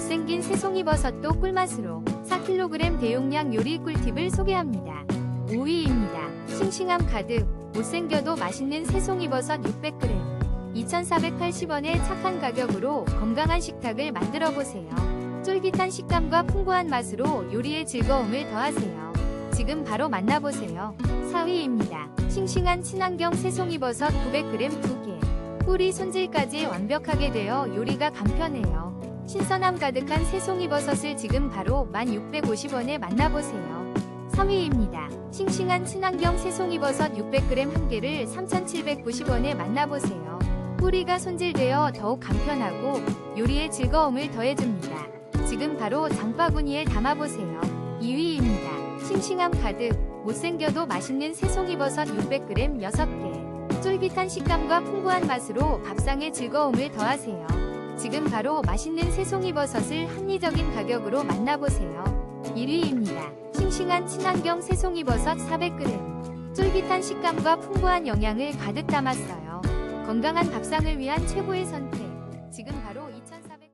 못생긴 새송이버섯도 꿀맛으로 4kg 대용량 요리 꿀팁을 소개합니다. 5위입니다. 싱싱함 가득, 못생겨도 맛있는 새송이버섯 600g. 2,480원의 착한 가격으로 건강한 식탁을 만들어 보세요. 쫄깃한 식감과 풍부한 맛으로 요리의 즐거움을 더하세요. 지금 바로 만나보세요. 4위입니다. 싱싱한 친환경 새송이버섯 900g 2개. 뿌리 손질까지 완벽하게 되어 요리가 간편해요. 신선함 가득한 새송이버섯을 지금 바로 1,650원에 만나보세요. 3위입니다. 싱싱한 친환경 새송이버섯 600g 한 개를 3,790원에 만나보세요. 뿌리가 손질되어 더욱 간편하고 요리의 즐거움을 더해줍니다. 지금 바로 장바구니에 담아보세요. 2위입니다. 싱싱함 가득, 못생겨도 맛있는 새송이버섯 600g 6개. 쫄깃한 식감과 풍부한 맛으로 밥상의 즐거움을 더하세요. 지금 바로 맛있는 새송이버섯을 합리적인 가격으로 만나보세요. 1위입니다. 싱싱한 친환경 새송이버섯 400g. 쫄깃한 식감과 풍부한 영양을 가득 담았어요. 건강한 밥상을 위한 최고의 선택. 지금 바로 2,400